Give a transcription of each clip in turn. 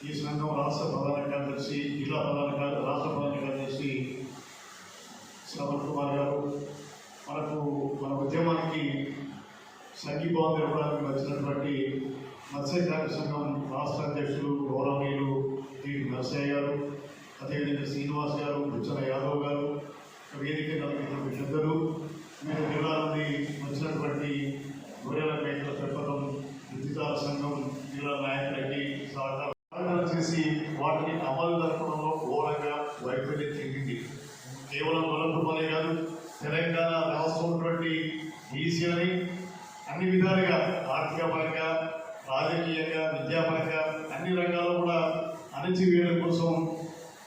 ఈ సంఘం రాష్ట్ర ప్రధాన కార్యదర్శి జిల్లా ప్రధాన కార్య రాష్ట్ర ప్రధాన కార్యదర్శి శ్రవణ్ కుమార్ గారు మనకు మన ఉద్యమానికి సంఘీభావం తెలపడానికి వచ్చినటువంటి మత్స్యకార సంఘం రాష్ట్ర అధ్యక్షులు గౌరవనీయులు టి నరసయ్య గారు అదేవిధంగా శ్రీనివాస్ గారు బుచ్చన యాదవ్ గారు వేదిక నలభై పెద్దలు వివిధ జిల్లా వచ్చినటువంటి గొర్రెల మేకల పెంపకం విద్యుతాల సంఘం జిల్లా నాయకులకి వాటిని అమలు జరపడంలో ఘోరంగా వైఫల్యం చెందింది కేవలం వలంపుమనే కాదు తెలంగాణ రాష్ట్రం ఉన్నటువంటి ఈసీలని అన్ని విధాలుగా ఆర్థిక పరంగా రాజకీయంగా విద్యాపరంగా అన్ని రంగాల్లో కూడా అణచివేయడం కోసం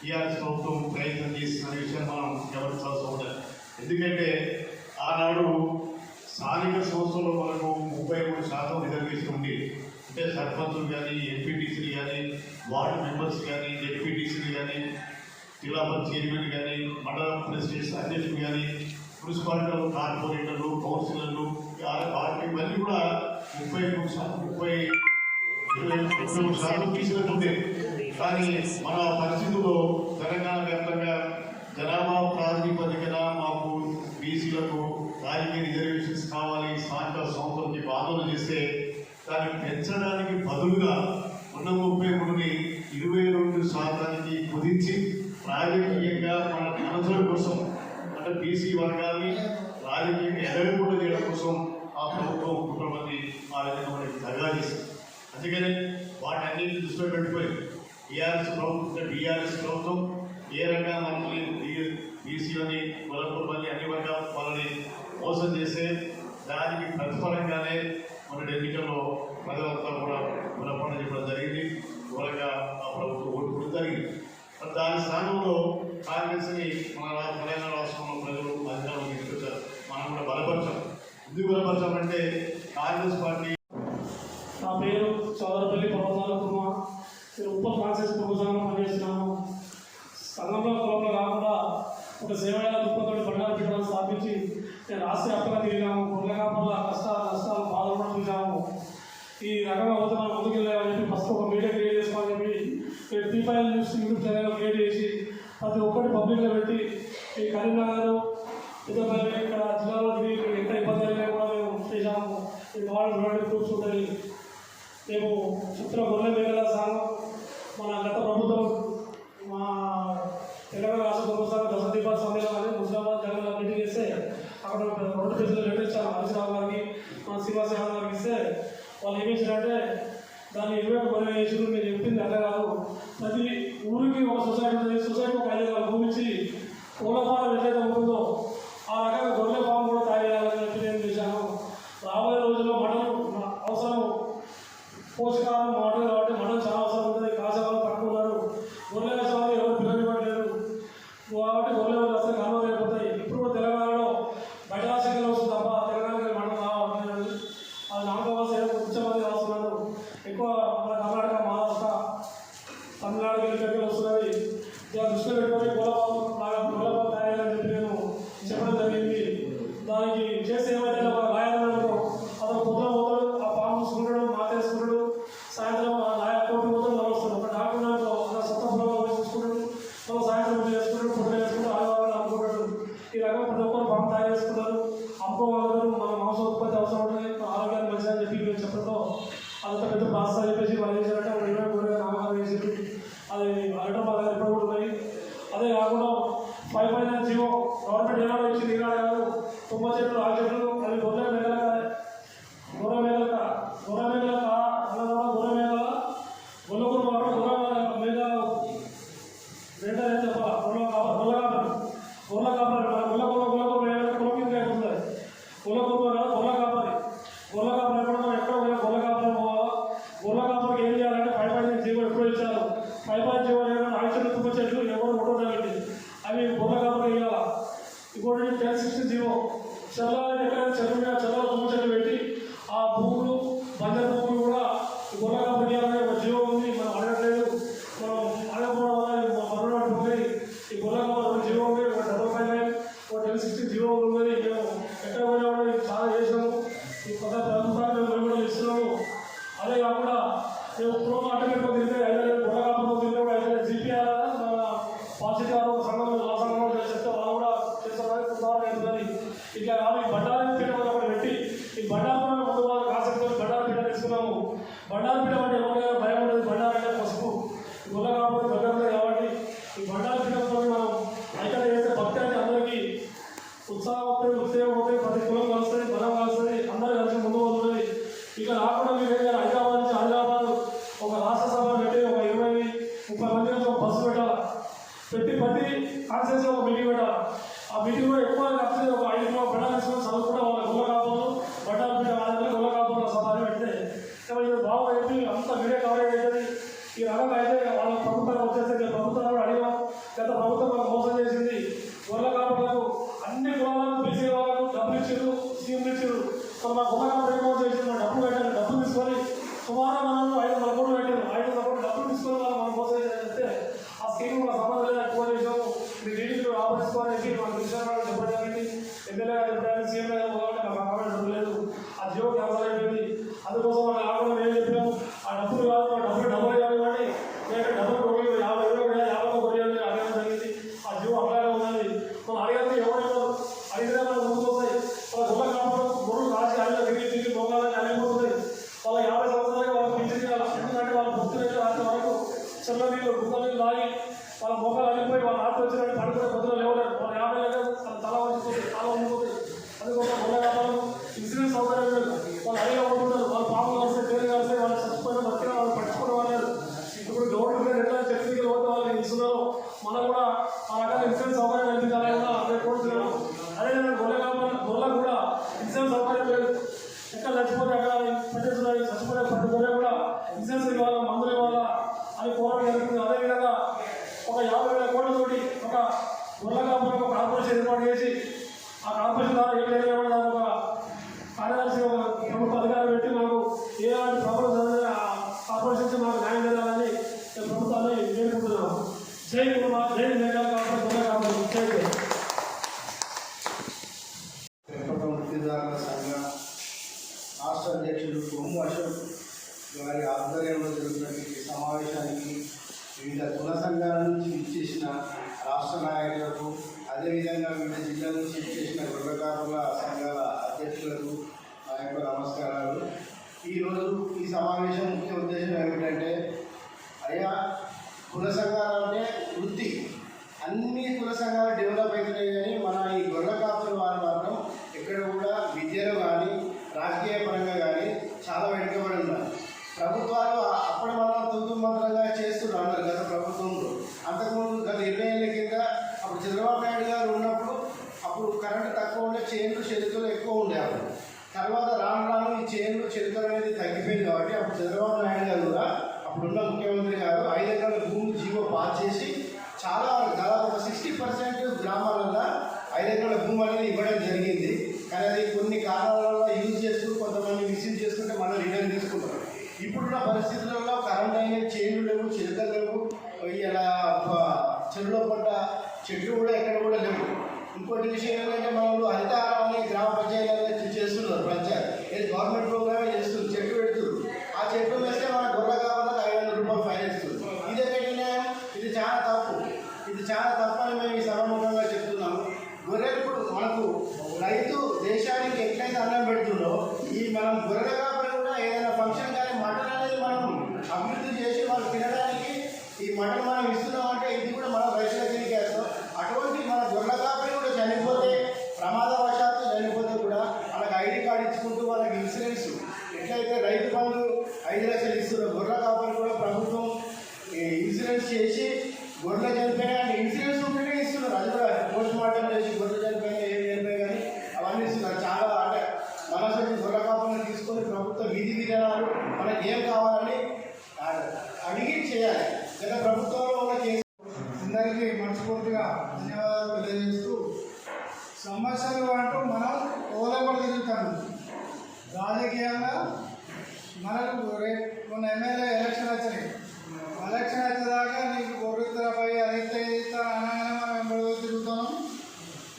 టీఆర్ఎస్ ప్రభుత్వం ప్రయత్నం చేస్తున్న విషయం మనం గమనించాల్సి ఉంటుంది. ఎందుకంటే ఆనాడు స్థానిక సంస్థల్లో మనకు ముప్పై మూడు శాతం రిజర్వేషన్ ఉంది అంటే సర్పంచులు కానీ ఎంపీటీసీలు కానీ వార్డు మెంబర్స్ కానీ ఎంపీటీసీలు కానీ జిల్లా చైర్మన్ కానీ మండల ప్రెసిడెంట్స్ అధ్యక్షులు కానీ మున్సిపాలిటీలు కార్పొరేటర్లు కౌన్సిలర్లు వాటికి మళ్ళీ కూడా ముప్పై మూడు శాతం ముప్పై మూడు శాతం తీసుకుంటే కానీ మన పరిస్థితుల్లో తెలంగాణ వ్యాప్తంగా జనాభా ప్రాతిపదికన మాకు బీసీలకు రాజకీయ రిజర్వేషన్స్ కావాలి స్థానిక సంస్థలకి ఆందోళన చేస్తే దాన్ని పెంచడానికి బదులుగా ఉన్న ముప్పై మూడుని ఇరవై రెండు శాతానికి కుదించి రాజకీయంగా మన మనసుల కోసం అంటే బీసీ వర్గాన్ని రాజకీయంగా ఎదగకుండా చేయడం కోసం ఆ ప్రభుత్వం కుటుంబాన్ని ఆ విధంగా మనకి దగా చేసింది. అందుకనే వాటన్ని దృష్టిలో పెట్టుకొని టీఆర్ఎస్ ప్రభుత్వం బీఆర్ఎస్ ప్రభుత్వం ఏ రకంగా మనల్ని బీసీలని కులకుటుంబాన్ని అన్ని వర్గాల వాళ్ళని మోసం చేస్తే దానికి ప్రతిఫలంగానే మన ఎన్నికల్లో ప్రజలంతా కూడా గుణపడ చెప్పడం జరిగింది. ఘోరంగా ఆ ప్రభుత్వం ఓటుకోవడం జరిగింది. మరి దాని స్థానంలో కాంగ్రెస్ని మన తెలంగాణ రాష్ట్రంలో ప్రజలు అధికారంలోకి తీసుకొచ్చారు. మనం కూడా బలపరచాం. ఎందుకు బలపరచామంటే కాంగ్రెస్ పార్టీ నా పేరు చౌదరపల్లి పర్వతాల కుమార్. నేను ఉప్పల్ కాన్సెస్ ప్రభుత్వంలో పనిచేస్తున్నాను. సంఘంలో కులంలో కాకుండా ఒక సేవల దృక్పథంతో బండారు పీఠాలను స్థాపించి నేను రాష్ట్ర వ్యాప్తంగా తిరిగాము గుండెకాపంలో కష్టాలు నష్టాలు బాధలు కూడా చూసాము ఈ రకంగా పోతే మనం ముందుకు వెళ్ళామని చెప్పి ఫస్ట్ ఒక మీడియా క్రియేట్ చేసుకోవాలని చెప్పి నేను టీఫైల్ న్యూస్ యూట్యూబ్ ఛానల్ క్రియేట్ చేసి ప్రతి ఒక్కటి పబ్లిక్లో పెట్టి ఈ కరీంనగర్ పెద్దపల్లి ఇక్కడ జిల్లాలో తిరిగి ఎక్కడ ఇబ్బంది అయినా కూడా మేము చేశాము. ఈ వాళ్ళు రెండు గ్రూప్స్ ఉంటాయి. మేము చిత్ర గొర్రె మేకల సంఘం మన గత ప్రభుత్వం మా తెలంగాణ రాష్ట్ర ప్రభుత్వం దశ దీపాల సమ్మేళనం అని ముస్లాబాద్ జగన్ మీటింగ్ చేస్తే అక్కడ రెండు పేజీలు లెటర్ ఇచ్చారు హరీశ్రావు గారికి మన శ్రీవాసరావు గారికి ఇస్తే వాళ్ళు ఏం చేశారంటే దాన్ని ఇరవై ఒక గొర్రె వేసి చెప్పింది అట్లా కాదు. ప్రతి ఊరికి ఒక సొసైటీ సొసైటీ ఒక ఐదు ఎకరాల భూమి ఇచ్చి కోళ్ళ ఫారం ఉంటుందో ఆ రకంగా గొర్రెల ఫారం కూడా తయారు చెప్పి నేను చేశాను. రాబోయే రోజుల్లో మటన్ అవసరం పోషకాలు మాటలు కాబట్టి మనం చాలా అవసరం ఉంటుంది కాసేవాళ్ళు పట్టుకున్నారు గొర్రెల కాసేవాళ్ళు ఎవరు పిల్లలు ఇవ్వట్లేదు కాబట్టి గొర్రెలు అసలు కనుమతి అయిపోతాయి ఇప్పుడు కూడా తెలంగాణలో బయట రాష్ట్రంలో వస్తుంది తప్ప తెలంగాణకి మనం రావట్లేదు అది నామకవాసి కొంచెం మంది వస్తున్నారు ఎక్కువ మన కర్ణాటక మహారాష్ట్ర తమిళనాడు వెళ్ళి వస్తున్నది ఇలా దృష్టిలో పెట్టుకొని గోలపాలు బాగా గోలపాలు తయారని చెప్పి నేను చెప్పడం జరిగింది దానికి చేస్తే ఏమైతే లాయర్లు అతను పొద్దున పోతాడు ఆ పాము చూసుకుంటాడు మాటేసుకుంటాడు సాయంత్రం ఆ లాయర్ కోర్టు పోతాడు మళ్ళీ వస్తాడు ఒక డాక్టర్ ఉన్నాడు, అలా సొంత పొలంలో పోయి చూసుకుంటాడు మళ్ళీ సాయంత్రం వచ్చి చేసుకుంటాడు పొద్దున చేసుకుంటాడు ఆదివారం అమ్ముకుంటాడు ఈ రకంగా ప్రతి ఒక్కరు పాము తయారు చేసుకుంటారు అమ్ముకోగలరు మన మాంస ఉత్పత్తి అవసరం ఉంటుంది మన ఆరోగ్యానికి మంచిదని చెప్పి మేము చెప్పడంతో అదంతా పెద్ద ప్రాసెస్ చెప్పేసి వాళ్ళు ఏం చేయాలంటే వాళ్ళు ఇరవై మూడు నామకాలు వేసి అది అరటం ఇప్పుడు కూడా ఉన్నాయి అదే కాకుండా ఫైవ్ ఫైవ్ జీవో గవర్నమెంట్ ఏనాడు ఇచ్చింది ఈనాడు కాదు తుమ్మ చెట్లు ఆ చెట్లు పెట్టి ప్రతి కాన్సెన్స్ ఒక మీటింగ్ పెట్టాలి ఆ మీటింగ్ కూడా ఎక్కువ కాకపోతే ఒక ఐదు కిలో బట్ట తీసుకొని చదువుకుంటే వాళ్ళ గుల్ల కాపులు బట్టాలు పెట్టే వాళ్ళ గుల్ల కాపులు సభ పెడితే. ఇక ఇది బాగా చెప్పి అంత మీడియా కవరేజ్ అవుతుంది ఈ రకంగా అయితే వాళ్ళ ప్రభుత్వానికి వచ్చేస్తే ప్రభుత్వం కూడా అడిగాం. గత ప్రభుత్వం మనకు మోసం చేసింది. గుల్ల కాపులకు అన్ని కులాలకు బీసీ వాళ్ళకు డబ్బులు ఇచ్చారు స్కీమ్లు ఇచ్చారు. మరి మా గుల్ల కాపులు ఏమో చేసింది? మన డబ్బులు పెట్టారు డబ్బులు తీసుకొని సుమారు మనం ఐదు వందల కోట్లు పెట్టారు ఐదు వందల కోట్లు డబ్బులు తీసుకొని వాళ్ళు మనం మోసం చేస్తే ఆ స్కీమ్ మన సంబంధం ఎక్కువ చేసాము మీ డీడీలు ఆపరేసుకోవడానికి మన చెప్పడానికి ఎమ్మెల్యే గారు చెప్పడానికి సీఎం గారు మాకు లేదు. ఆ జీవో క్యాన్సల్ అయిపోయింది. అందుకోసం ఆ డబ్బులు కాదు ఆ డబ్బులు డబ్బులు కాదు కానీ లేక డబ్బులు కొట్టి యాభై వేలు కూడా యాభై కొట్టాలి అడగడం జరిగింది ఆ జీవో అట్లాగే ఉన్నది మనం అడిగితే ఎవరు ఇవ్వరు అడిగితే మనం ముందుకు వస్తాయి వాళ్ళ గుల్ల కాపులు గొర్రెలు రాసి అడిగిన తిరిగి తిరిగి మొగాలని అడిగిపోతుంది వాళ్ళ యాభై సంవత్సరాలకి వాళ్ళకి పింఛన్ చేయాలి ఎందుకంటే వాళ్ళ భక్తులు అయితే రాత్రి వరకు చెల్ల నీళ్ళు గుక్క నీళ్ళు తాగి వాళ్ళ మొక్కలు అల్లిపోయి వాళ్ళ ఆత్మ వచ్చినట్టు పడుకునే పొద్దున లేవలేదు వాళ్ళ యాభై లేక వాళ్ళ తల వంచిపోతుంది తల వండిపోతుంది అందుకోసం గుల్ల కాపాలు ఇన్సూరెన్స్ సౌకర్యం లేదు వాళ్ళు అడిగా ఉంటున్నారు వాళ్ళ పాపలు కలిస్తే పేరు కలిస్తే వాళ్ళు చచ్చిపోయిన బతికిన వాళ్ళు పట్టుకోవడం అనేది ఇప్పుడు గవర్నమెంట్ ఎట్లా టెక్నికల్ పోతే వాళ్ళకి ఇస్తున్నారు మనం కూడా ఆ రకాల ఇన్సూరెన్స్ సౌకర్యం కల్పించాలని కూడా అదే కోరుతున్నాను అదేవిధంగా గొల్ల కాపాలి గొల్ల కూడా ఇన్సూరెన్స్ సౌకర్యం లేదు ఎక్కడ చచ్చిపోతే అక్కడ పెట్టేస్తున్నాయి చచ్చిపోతే ప్రతి గొర్రె కూడా ఇన్సూరెన్స్ ఇవ్వాలా మందులు ఇవ్వాలా అని పోరాటం జరుగుతుంది అదేవిధంగా ఒక యాభై వేల కోట్లతోటి ఒక గొల్ల ఒక కార్పొరేషన్ ఏర్పాటు చేసి ఆ కార్పొరేషన్ ద్వారా ఏం లేదు కూడా ఒక కార్యదర్శి ఒక ప్రభుత్వ అధికారం పెట్టి మాకు ఏలాంటి ప్రభుత్వం జరిగిన ఆ కార్పొరేషన్ నుంచి మాకు న్యాయం జరగాలని నేను ప్రభుత్వాన్ని వేడుకుంటున్నాను జై కుమార్ జై మేఘాల కాపాడు గొల్ల కాపాడు జై జై పెంపకం వృత్తిదారుల సంఘ రాష్ట్ర అధ్యక్షుడు కొమ్ము అశోక్ గారి ఆధ్వర్యంలో జరుగుతున్నటువంటి ఈ సమావేశానికి వివిధ కుల సంఘాల నుంచి ఇచ్చేసిన రాష్ట్ర నాయకులకు అదేవిధంగా వివిధ జిల్లాల నుంచి ఇచ్చేసిన గొర్రెకారుల సంఘాల అధ్యక్షులకు నా యొక్క నమస్కారాలు ఈరోజు ఈ సమావేశం ముఖ్య ఉద్దేశం ఏమిటంటే అయ్యా కుల సంఘాలు వృద్ధి అన్ని కుల సంఘాలు డెవలప్ అవుతున్నాయి కానీ మన ఈ గొర్రె కాపుల వారి మాత్రం ఎక్కడ కూడా విద్యలో కానీ రాజకీయ పరంగా కానీ చాలా వెనుకబడి ఉన్నారు. ప్రభుత్వాలు అప్పుడు అప్పటి మనం తూతు మంత్రంగా చేస్తున్నారు అన్నారు గత ప్రభుత్వంలో. అంతకుముందు గత ఇరవై ఏళ్ళ కింద అప్పుడు చంద్రబాబు నాయుడు గారు ఉన్నప్పుడు అప్పుడు కరెంటు తక్కువ ఉండే చేనులు చెరుకులు ఎక్కువ ఉండేవారు. తర్వాత రాను రాను ఈ చేనులు చెరుకులు అనేది తగ్గిపోయింది కాబట్టి అప్పుడు చంద్రబాబు నాయుడు గారు కూడా అప్పుడున్న ముఖ్యమంత్రి గారు ఐదు ఎకరాల భూమి జీవో పాస్ చేసి చాలా దాదాపు ఒక సిక్స్టీ పర్సెంట్ గ్రామాలలో ఐదు ఎకరాల భూమి అనేది ఇవ్వడం జరిగింది. కానీ అది కొన్ని కారణాల వల్ల యూజ్ చేస్తూ కొంతమంది మిస్యూజ్ చేసుకుంటే మళ్ళీ రిటర్న్ తీసుకుంటారు. ఇప్పుడున్న పరిస్థితులలో కరెంట్ అయిన చైన్లు లేవు చిలకలు లేవు. ఇలా చెరువులో పడ్డ చెట్లు కూడా ఎక్కడ కూడా లేవు. ఇంకోటి విషయం ఏంటంటే మనలో హరితహారం అని గ్రామ పంచాయతీ చేస్తున్నారు పంచాయతీ. గవర్నమెంట్ ప్రోగ్రామే చేస్తుంది చెట్టు పెడుతున్నారు. ఆ చెట్టు వేస్తే మన గొర్రె కావాలని ఐదు వందల రూపాయలు ఫైన్ ఇస్తుంది ఇది ఎక్కడి న్యాయం ఇది చాలా తప్పు ఇది చాలా తప్పు అని మేము ఈ సభముఖంగా చెప్తున్నాము గొర్రెలు ఇప్పుడు మనకు రైతు దేశానికి ఎట్లయితే అన్నం పెడుతుందో ఈ మనం గొర్రెల కాపరి కూడా ఏదైనా ఫంక్షన్ కానీ మటన్ అనేది మనం అభివృద్ధి చేసి వాళ్ళు తినడానికి పంటను మనం ఇస్తున్నాం అంటే ఇది కూడా మనం రైతుల కిందకి వేస్తాం అటువంటి మన గొర్రెల కాపరి కూడా చనిపోతే ప్రమాదవశాత్తు చనిపోతే కూడా వాళ్ళకి ఐడి కార్డు ఇచ్చుకుంటూ వాళ్ళకి ఇన్సూరెన్స్ ఎట్లయితే రైతు బంధు ఐదు లక్షలు ఇస్తున్నారు గొర్రెల కాపరి కూడా ప్రభుత్వం ఈ ఇన్సూరెన్స్ చేసి గొర్రెలు చనిపోయినా అంటే ఇన్సూరెన్స్ ఉంటేనే ఇస్తున్నారు. అది కూడా పోస్ట్ మార్టం చేసి గొర్రెలు చనిపోయినా ఏం చనిపోయి కానీ అవన్నీ ఇస్తున్నారు. చాలా అంటే మనసు గొర్రెల కాపరిని తీసుకొని ప్రభుత్వ విధి విధానాలు మనకి ఏం కావాలని అడిగి చేయాలి. గత ప్రభుత్వంలో ఉన్న కేసు అందరికీ మనస్ఫూర్తిగా ధన్యవాదాలు తెలియజేస్తూ సమస్యలు అంటూ మనం ఓలబడి తిరుగుతాము రాజకీయంగా మనకు రేపు మొన్న ఎమ్మెల్యే ఎలక్షన్ వచ్చినాయి. ఎలక్షన్ వచ్చేదాకా నీకు గొర్రెత్తరపై అదైతే ఇస్తా అనగానే మనం వెంబడి తిరుగుతాం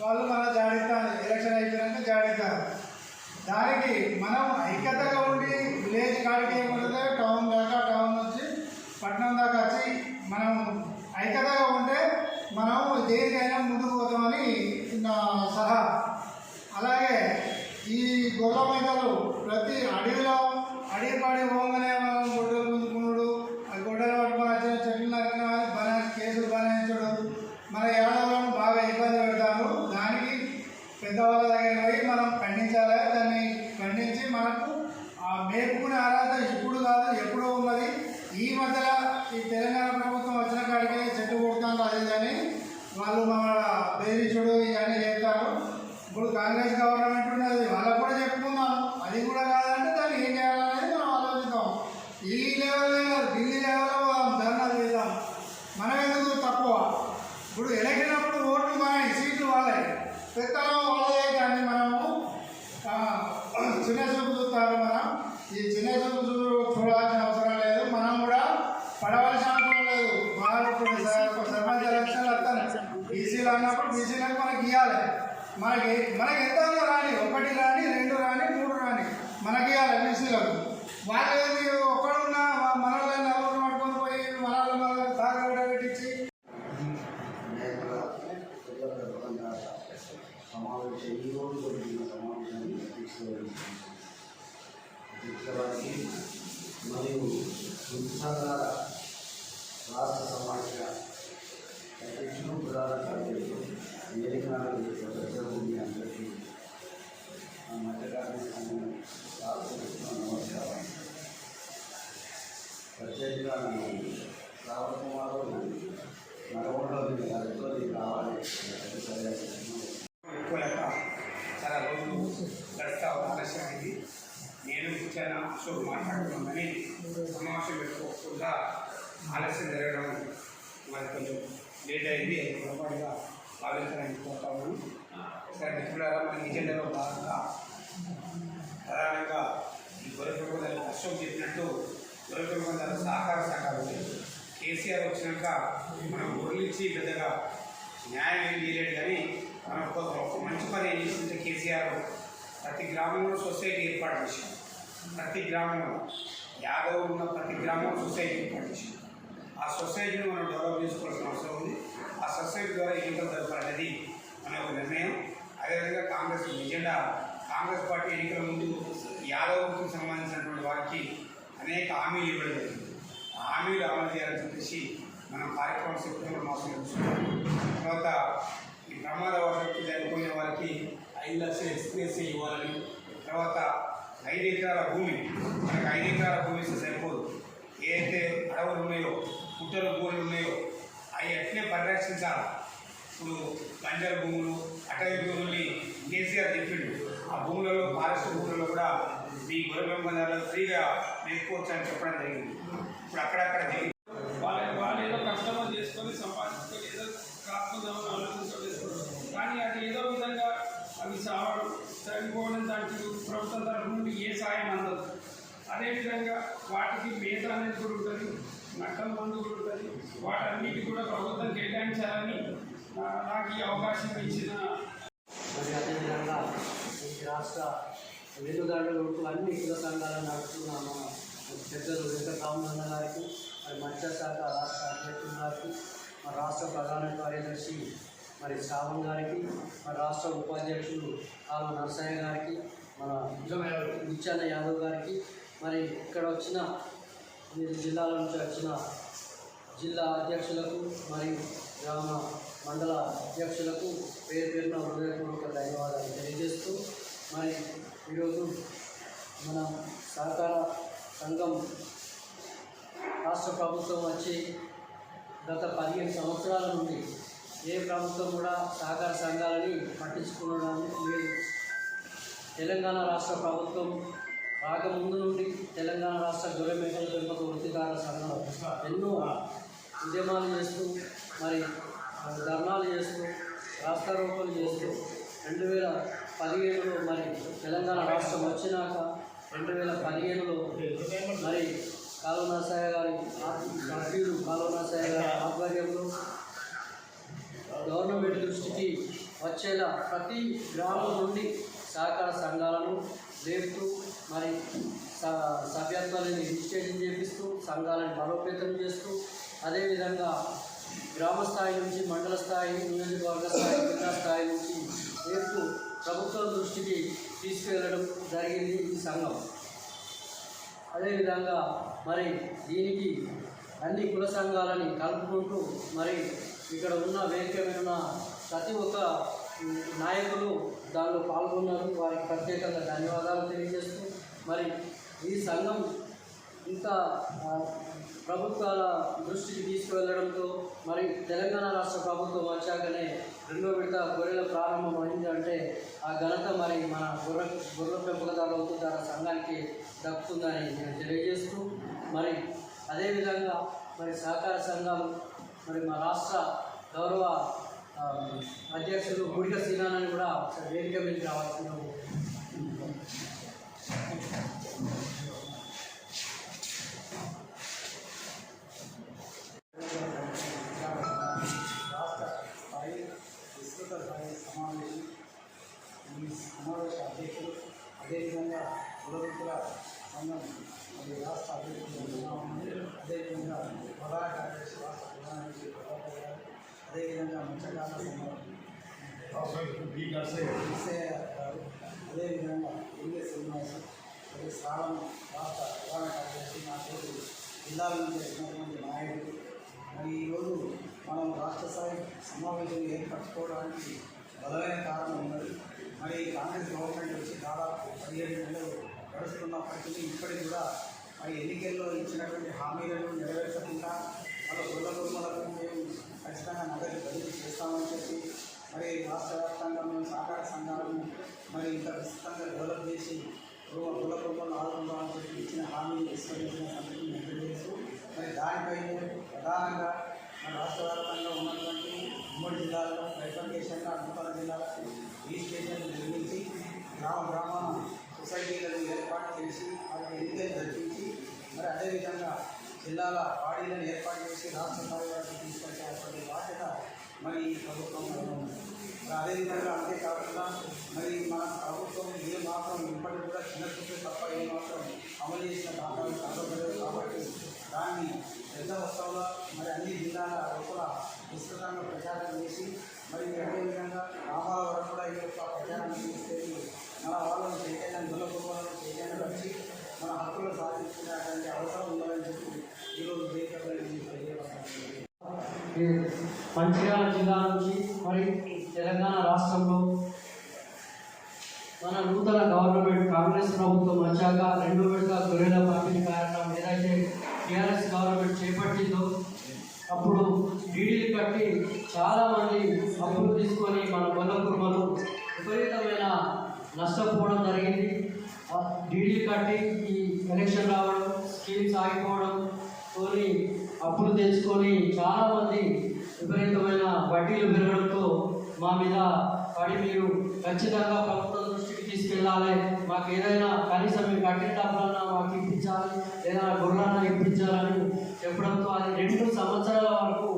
వాళ్ళు మన జాడిస్తాను ఎలక్షన్ అయిపోయినాక జాడిస్తారు. దానికి మనం ఐక్యతగా ఉండి విలేజ్ కాడికి మనం ఐక్యతగా ఉంటే మనం దేనికైనా ముందుకు పోతామని నా సలహా. అలాగే ఈ గొర్రె మేకలు ప్రతి అడవిలో అడవి పాడి పోగానే మనం గొడ్డలు గుంజుకున్నాడు ఆ గొడ్డలు పట్టుకొని వచ్చిన చెట్లు నరికిన వాడిని బనా కేసులు బనాయించడు మన యాదవులను బాగా ఇబ్బంది పెడతారు దానికి పెద్దవాళ్ళ దగ్గర పోయి మనం ఖండించాలి దాన్ని ఖండించి మనకు ఆ మేపుకునే అర్హత ఇప్పుడు కాదు ఎప్పుడో ఉన్నది ఈ మధ్యలో ఈ తెలంగాణ ప్రభుత్వం వచ్చిన కాడికి చెట్టు కొడుతాను అది కానీ వాళ్ళు మన బెదిరించుడు ఇవన్నీ చేస్తారు ఇప్పుడు కాంగ్రెస్ గవర్నమెంట్ ఉన్నది వాళ్ళకు కూడా చెప్పుకుందాం అది కూడా కాదంటే దాన్ని ఏం చేయాలనేది మనం ఆలోచిద్దాం ఈ లెవెల్ కాదు ఢిల్లీ లెవెల్లో పోదాం ధర్నాలు చేద్దాం మనం ఎందుకు తక్కువ. ఇప్పుడు ఎలక్షన్ అప్పుడు ఓట్లు మాయి సీట్లు వాళ్ళే. పెత్తనం వాళ్ళే కానీ మనము చిన్న చూపు మనం. ఈ చిన్న చూపు చూడాల్సిన అవసరం లేదు. మనం కూడా పడవలసిన అవసరం లేదు. వాళ్ళు సర్పంచ్ ఎలక్షన్లు వస్తాను బీసీలు అన్నప్పుడు బీసీలకు మనకి ఇవ్వాలి మనకి మనకి ఎంత రాని ఒకటి రాని రెండు రాని మూడు రాని మనకి ఇవ్వాలి బీసీలకు వాళ్ళు ఏది సమావేశం ఈ రోజు జరిగిన సమావేశాన్ని తీసుకోవడానికి అధ్యక్షురానికి మరియు సంఘాల రాష్ట్ర సమాఖ్య అధ్యక్షులు ప్రధాన కార్యదర్శులు అమెరికాలో ప్రజలు మీ అందరికీ ఆ మధ్యకాలం సంఘం రాష్ట్ర నమస్కారం ప్రత్యేకంగా నన్ను రావణ కుమారు నల్గొండలో దీన్ని గారితో దీనికి రావాలి సరే పెట్టుకోలేక చాలా రోజులు గడతా ఆలస్యం అయింది నేను కూర్చొని అశోక్ మాట్లాడుతున్నామని సమావేశం పెట్టుకోకుండా ఆలస్యం జరగడం మరి కొంచెం లేట్ అయింది అది పొరపాటుగా భావించడానికి కోరుతా ఉన్నాను సరే మిత్రులారా మన ఎజెండాలో భాగంగా ప్రధానంగా ఈ గొర్రె పెరుగుదల అశోక్ చెప్పినట్టు గొర్రె పెరుగుదల సహకార సంఘాలు ఉన్నాయి. కేసీఆర్ వచ్చినాక మనం ఊర్లిచ్చి పెద్దగా న్యాయం ఏం చేయలేదు కానీ మనం ఒక మంచి పని ఏం చేసిందంటే కేసీఆర్? ప్రతి గ్రామంలో సొసైటీ ఏర్పాటు చేసింది. ప్రతి గ్రామంలో యాదవ్ ఉన్న ప్రతి గ్రామంలో సొసైటీ ఏర్పాటు చేసింది. ఆ సొసైటీని మనం డెవలప్ చేసుకోవాల్సిన అవసరం ఉంది. ఆ సొసైటీ ద్వారా ఎన్నికలు జరపాలనేది మన ఒక నిర్ణయం. అదేవిధంగా కాంగ్రెస్ ఎజెండా కాంగ్రెస్ పార్టీ ఎన్నికల ముందు యాదవ్కి సంబంధించినటువంటి వారికి అనేక హామీలు ఇవ్వడం జరిగింది. ఆ హామీలు అమలు చేయాలని చెప్పేసి మనం కార్యక్రమం సెప్టెంబర్ మాసం తర్వాత ఈ ప్రమాదవశాత్తు చనిపోయిన వారికి ఐదు లక్షల ఎక్స్ప్రెస్ ఇవ్వాలని తర్వాత ఐదు ఎకరాల భూమి మనకు ఐదు ఎకరాల భూమి ఇస్తే సరిపోదు. ఏదైతే అడవులు ఉన్నాయో పుట్టలు గోళ్ళు ఉన్నాయో అవి ఎట్లే పరిరక్షించాలి. ఇప్పుడు బంజర్ భూములు అటవీ భూముల్ని కేసీఆర్ చెప్పిండు ఆ భూములలో ఫారెస్ట్ భూములలో కూడా మీ గొర్రె బజార్లో ఫ్రీగా నేర్చుకోవచ్చు అని చెప్పడం జరిగింది. ఇప్పుడు అక్కడక్కడ జరిగింది వాళ్ళ వాళ్ళు ఏదో కష్టమో చేసుకొని సంపాదించుకొని ఏదో కాకుందామని ఆలోచించుకొని కానీ అది ఏదో విధంగా అవి సావడం చనిపోవడం దానికి ప్రభుత్వం తరఫు నుండి ఏ సాయం అందదు. అదేవిధంగా వాటికి మేత అనేది కూడా ఉంటుంది నక్కల మందు కూడా ఉంటుంది. వాటన్నిటి కూడా ప్రభుత్వం కేటాయించాలని నాకు ఈ అవకాశం ఇచ్చిన మరి అదేవిధంగా రాష్ట్ర వెన్నుదాడులు అన్ని కుల సంఘాలను నడుపుతున్న మన పెద్దలు వెంకటరామన్న గారికి మత్స్య శాఖ రాష్ట్ర అధ్యక్షులు గారికి మా రాష్ట్ర ప్రధాన కార్యదర్శి మరి శ్రావణ్ గారికి మన రాష్ట్ర ఉపాధ్యక్షులు ఆలు నరసయ్య గారికి మన నిత్యాన్న యాదవ్ గారికి మరి ఇక్కడ వచ్చిన మీరు జిల్లాల నుంచి వచ్చిన జిల్లా అధ్యక్షులకు మరియు గ్రామ మండల అధ్యక్షులకు పేరు పేరున హృదయపూర్వక ధన్యవాదాలు తెలియజేస్తూ మరి ఈరోజు మన సహకార సంఘం రాష్ట్ర ప్రభుత్వం వచ్చి గత పదిహేను సంవత్సరాల నుండి ఏ ప్రభుత్వం కూడా సహకార సంఘాలని పట్టించుకునడం లేదు. తెలంగాణ రాష్ట్ర ప్రభుత్వం రాకముందు నుండి తెలంగాణ రాష్ట్ర గొర్రెమేకల పెంపక వృత్తిదారుల సంఘం ఎన్నో ఉద్యమాలు చేస్తూ మరి ధర్నాలు చేస్తూ రాష్ట్రారోపణలు చేస్తూ రెండు వేల పదిహేనులో మరి తెలంగాణ రాష్ట్రం వచ్చినాక రెండు వేల పదిహేనులో మరి కాలునాసాయ గారి సభ్యుడు కాలునాసాయ గారి ఆధ్వర్యంలో గవర్నమెంట్ దృష్టికి వచ్చేలా ప్రతి గ్రామం నుండి సహకార సంఘాలను లేపుతూ మరి స- సభ్యత్వాలను రిజిస్ట్రేషన్ చేపిస్తూ సంఘాలను బలోపేతం చేస్తూ అదేవిధంగా గ్రామ స్థాయి నుంచి మండల స్థాయి నియోజకవర్గ స్థాయి జిల్లా స్థాయి నుంచి రేపు ప్రభుత్వం దృష్టికి తీసుకెళ్ళడం జరిగింది ఈ సంఘం. అదేవిధంగా మరి దీనికి అన్ని కుల సంఘాలని కలుపుకుంటూ మరి ఇక్కడ ఉన్న వేదిక మీద ఉన్న ప్రతి ఒక్క నాయకులు దానిలో పాల్గొన్నారు. వారికి ప్రత్యేకంగా ధన్యవాదాలు తెలియజేస్తూ మరి ఈ సంఘం ఇంత ప్రభుత్వాల దృష్టికి తీసుకువెళ్ళడంతో మరి తెలంగాణ రాష్ట్ర ప్రభుత్వం వచ్చాకనే రెండో విడత గొర్రెల ప్రారంభం అయిందంటే ఆ ఘనత మరి మన గొర్రె గొర్రె పెంపకదారుల అవుతుందార సంఘానికి దక్కుతుందని నేను తెలియజేస్తూ మరి అదేవిధంగా మరి సహకార సంఘాలు మరి మా రాష్ట్ర గౌరవ అధ్యక్షులు గుడిక శ్రీనారాయణ కూడా ఒకసారి వేదిక మీదకి రావాల్సిన అదేవిధంగా అదేవిధంగా ఎల్ఏ శ్రీనివాసం మరియు శ్రావణ రాష్ట్ర ప్రధాన కార్యదర్శి నా తోటి జిల్లాల నుంచి వచ్చినటువంటి నాయకులు మరి ఈరోజు మనం రాష్ట్ర స్థాయి సమావేశం ఏర్పరచుకోవడానికి బలమైన కారణం ఉన్నది మరి కాంగ్రెస్ గవర్నమెంట్ వచ్చి దాదాపు పదిహేడు నెలలు గడుస్తున్నప్పటికీ ఇప్పటికి కూడా మరి ఎన్నికల్లో ఇచ్చినటువంటి హామీలను నెరవేర్చకుండా వాళ్ళ కుల కుటుంబాలకు ఉమ్మడి జిల్లాలో బైఫర్కేషన్గా అనంతపురం జిల్లాలకు ఈ స్టేషన్ నిర్మించి గ్రామ గ్రామ సొసైటీలను ఏర్పాటు చేసి వారికి ఎన్నికలు జరిపించి మరి అదేవిధంగా జిల్లాల బాడీలను ఏర్పాటు చేసి రాష్ట్ర స్థాయి వరకు తీసుకొచ్చేటువంటి బాధ్యత మరి ఈ ప్రభుత్వం ఉంది. అదేవిధంగా అంతేకాకుండా మరి మన ప్రభుత్వం ఏ మాత్రం ఇప్పటికి కూడా చిన్న చూపు తప్ప ఏ మాత్రం అమలు చేసిన దాఖలు కాబట్టి దాన్ని పెద్ద మొత్తంలో మరి అన్ని జిల్లాల లోపల ప్రచారం చేసి మరి అదేవిధంగా గ్రామాల వరకు కూడా ఈ యొక్క ప్రచారం తీసుకెళ్ళి మన వాళ్ళని చైతన్యం దుల్లకుర్మాలను చైతన్యం వచ్చి మన హక్కులు సాధించినటువంటి అవసరం ఉందని చెప్పి ఈరోజు దేశంలో మంచిర్యాల జిల్లా నుంచి మరి తెలంగాణ రాష్ట్రంలో మన నూతన గవర్నమెంట్ కాంగ్రెస్ ప్రభుత్వం వచ్చాక రెండు విడత గొర్రెల పంపిణీ కారణం ఏదైతే టీఆర్ఎస్ గవర్నమెంట్ చేపట్టిందో అప్పుడు డీడీలు కట్టి చాలామంది అప్పులు తీసుకొని మన గొల్ల కుర్మలు విపరీతమైన నష్టపోవడం జరిగింది. డీడీలు కట్టి ఈ ఎలక్షన్ రావడం స్కీమ్స్ ఆగిపోవడం తోని అప్పులు తెచ్చుకొని చాలామంది విపరీతమైన వడ్డీలు పెరగడంతో మా మీద పడి మీరు ఖచ్చితంగా ప్రభుత్వం దృష్టికి తీసుకెళ్ళాలి. మాకు ఏదైనా కనీసం మీరు కట్టిన డబ్బులన్నా మాకు ఇప్పించాలి లేదా గుర్రాన్న ఇప్పించాలని చెప్పడంతో అది రెండు సంవత్సరాల వరకు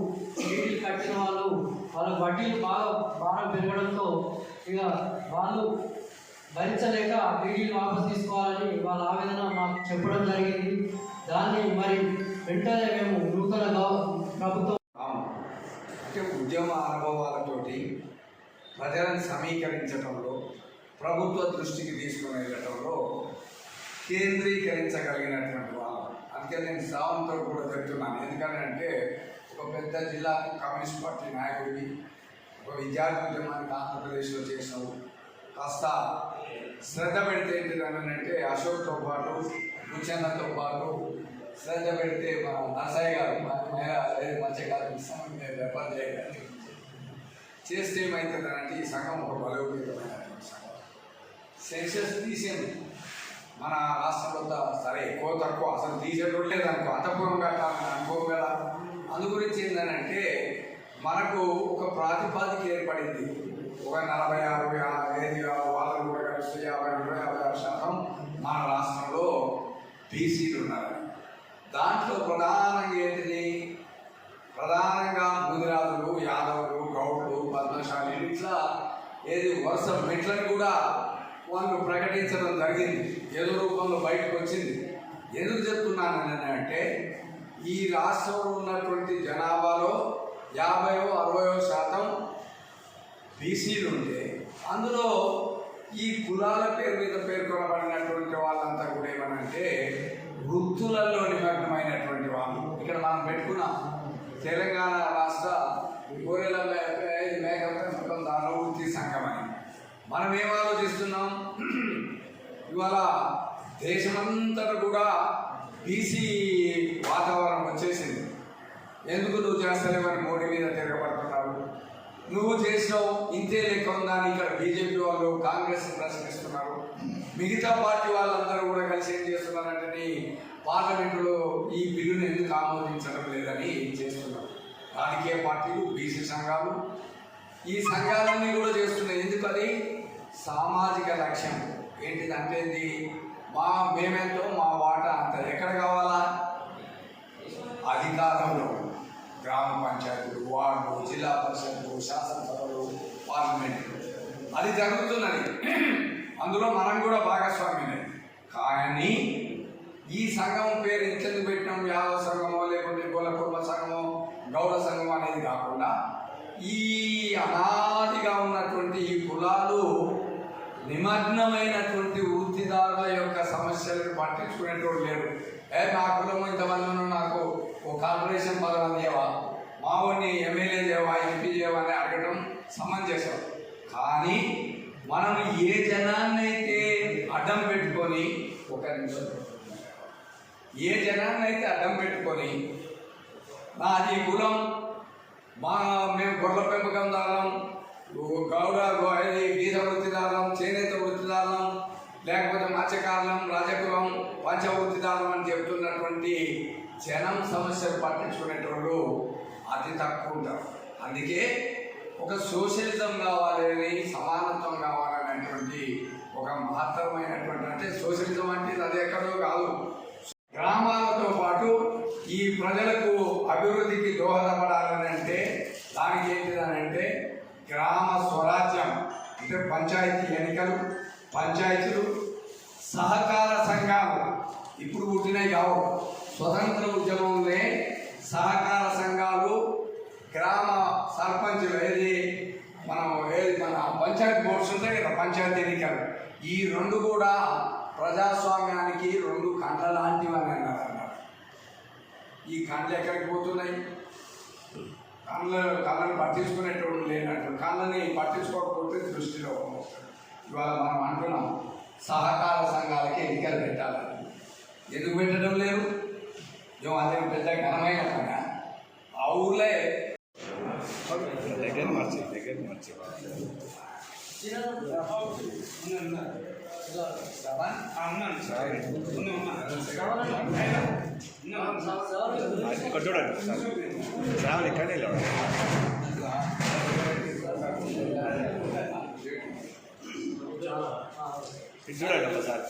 వాళ్ళ వడ్డీలు బాగా భారం పెరగడంతో ఇక వాళ్ళు భరించలేక డీడీలు వాపసు తీసుకోవాలని వాళ్ళ ఆవేదన మాకు చెప్పడం జరిగింది. దాన్ని మరి వెంటనే మేము నూతన ప్రభుత్వం అంటే ఉద్యమ అనుభవాలతోటి ప్రజలను సమీకరించడంలో ప్రభుత్వ దృష్టికి తీసుకుని వెళ్ళటంలో కేంద్రీకరించగలిగినటువంటి వాళ్ళు. అందుకే నేను సావంతో కూడా చెప్తున్నాను. ఎందుకంటే ఒక పెద్ద జిల్లా కమ్యూనిస్ట్ పార్టీ నాయకుడివి ఒక విద్యార్థి ఉద్యమానికి ఆంధ్రప్రదేశ్లో చేసినావు కాస్త శ్రద్ధ పెడితే ఏంటిదని అంటే అశోక్తో పాటు ముచ్చన్నతో పాటు శ్రద్ధ పెడితే మన నరసయ్య గారు మన మేర మత్స్యకారు వ్యాపారం చేస్తే ఏమవుతుందంటే ఈ సంఘం ఒక బలోపేతమైన సంఘం. సెన్సెస్ తీసేది మన రాష్ట్రంలో వద్ద సరే ఎక్కువ తక్కువ అసలు తీసేటోడు లేదనుకో అంతపురం కట్టాలని అనుకోం కదా అందు గురించి ఏంటంటే మనకు ఒక ప్రాతిపాదిక ఏర్పడింది. ఒక నలభై అరవై ఐదు వాళ్ళు కూడా కలిసి యాభై ఇరవై యాభై ఆరు శాతం మన రాష్ట్రంలో బీసీలు ఉన్నారు. దాంట్లో ప్రధానంగా ఏంటిది? ప్రధానంగా ముదిరాజులు యాదవులు గౌడ్లు పద్మశాలి ఇట్లా ఏది వరుస మెట్లను కూడా వాళ్ళు ప్రకటించడం జరిగింది. ఏదో రూపంలో బయటకు వచ్చింది. ఎందుకు చెప్తున్నాను అంటే ఈ రాష్ట్రంలో ఉన్నటువంటి జనాభాలో యాభైయో అరవయో శాతం బీసీలు ఉంటే అందులో ఈ కులాల పేరు మీద పేర్కొనబడినటువంటి వాళ్ళంతా కూడా ఏమనంటే వృత్తులలో నిమగ్నమైనటువంటి వాళ్ళు. ఇక్కడ మనం పెట్టుకున్నాం. తెలంగాణ రాష్ట్ర గోరెల మేఘం దానవృత్తి సంఘం అని మనం ఏం ఆలోచిస్తున్నాం? ఇవాళ దేశమంతటా కూడా బీసీ వాతావరణం వచ్చేసింది. ఎందుకు నువ్వు చేస్తలేవని మోడీ మీద తిరగబడుతున్నావు? నువ్వు చేసినావు ఇంతే లెక్క ఉందని ఇక్కడ బీజేపీ వాళ్ళు కాంగ్రెస్ ప్రశ్నిస్తున్నారు. మిగతా పార్టీ వాళ్ళందరూ కూడా కలిసి ఏం చేస్తున్నారంటే నీ పార్లమెంటులో ఈ బిల్లును ఎందుకు ఆమోదించడం లేదని చేస్తున్నారు? రాజకీయ పార్టీలు బీసీ సంఘాలు. ఈ సంఘాలన్నీ కూడా చేస్తున్నాయి. ఎందుకు అది సామాజిక లక్ష్యం. ఏంటిదంటే ఇది మా మేమెంతో మా వాటా అంత ఎక్కడ కావాలా? అధికారంలో. గ్రామ పంచాయతీలు వార్డు జిల్లా పరిషత్లు శాసనసభలు పార్లమెంట్లు అది జరుగుతున్నది. అందులో మనం కూడా భాగస్వామ్యమే కానీ ఈ సంఘం పేరు ఇంతెందుకు పెట్టినాం? యాదవ సంఘమో లేకుంటే గోల కుర్మ సంఘమో గౌడ సంఘం అనేది కాకుండా ఈ అనాదిగా ఉన్నటువంటి ఈ కులాలు నిమగ్నమైనటువంటి వృత్తిదారుల యొక్క సమస్యలను పట్టించుకునేటోడు లేరు ఏ నా కులం ఇంతమంది నాకు ఓ కార్పొరేషన్ పదవి దేవా మా ఎమ్మెల్యే చేయవా ఎంపీ చేయవా అని అడగడం సమంజసం. కానీ మనం ఏ జనాన్నైతే అడ్డం పెట్టుకొని ఒక నిమిషం. ఏ జనాన్నైతే అడ్డం పెట్టుకొని నాది కులం మా మేము గొర్రెల పెంపకందారం గౌడ గోయలి గీత వృత్తిదారం చేనేత వృత్తిదారం లేకపోతే మత్స్యకారం రాజకులం పంచవృత్తిదారం అని చెబుతున్నటువంటి జనం సమస్యలు పట్టించుకునేటోళ్ళు అతి తక్కువ ఉంటారు. అందుకే ఒక సోషలిజం కావాలని సమానత్వం కావాలనేటువంటి ఒక మహత్తరమైనటువంటి అంటే సోషలిజం అంటే అది ఎక్కడో కాదు. గ్రామాలతో పాటు ఈ ప్రజలకు అభివృద్ధికి దోహదపడాలని అంటే దానికి ఏంటిదని అంటే గ్రామ స్వరాజ్యం అంటే పంచాయతీ ఎన్నికలు పంచాయతీలు సహకార సంఘాలు ఇప్పుడు పుట్టినవి కావు. స్వతంత్ర ఉద్యమంలోనే సహకార సంఘాలు గ్రామ సర్పంచులు ఏది? మనం ఏది? మన పంచాయతీ బోర్డ్స్ ఉంటాయి కదా పంచాయతీ ఎన్నికలు. ఈ రెండు కూడా ప్రజాస్వామ్యానికి రెండు కండ్ల లాంటివి అని అన్నారు అన్నారు. ఈ కండ్లు ఎక్కడికి పోతున్నాయి? కళ్ళ కళ్ళని పట్టించుకునేటోడు లేనట్టు. కళ్ళని పట్టించుకోకపోతే దృష్టిలో ఇవాళ మనం అంటున్నాం సహకార సంఘాలకి ఎన్నికలు పెట్టాలని. ఎందుకు పెట్టడం లేదు? ఏమో అదే పెద్ద ఘనమైన పని. ఆ ఊర్లే ఉన్నాను సార్ ఉన్నాను ఇక్కడ చూడండి. శ్రావణ్ ఇక్కడే లేవు. చూడండి ఒకసారి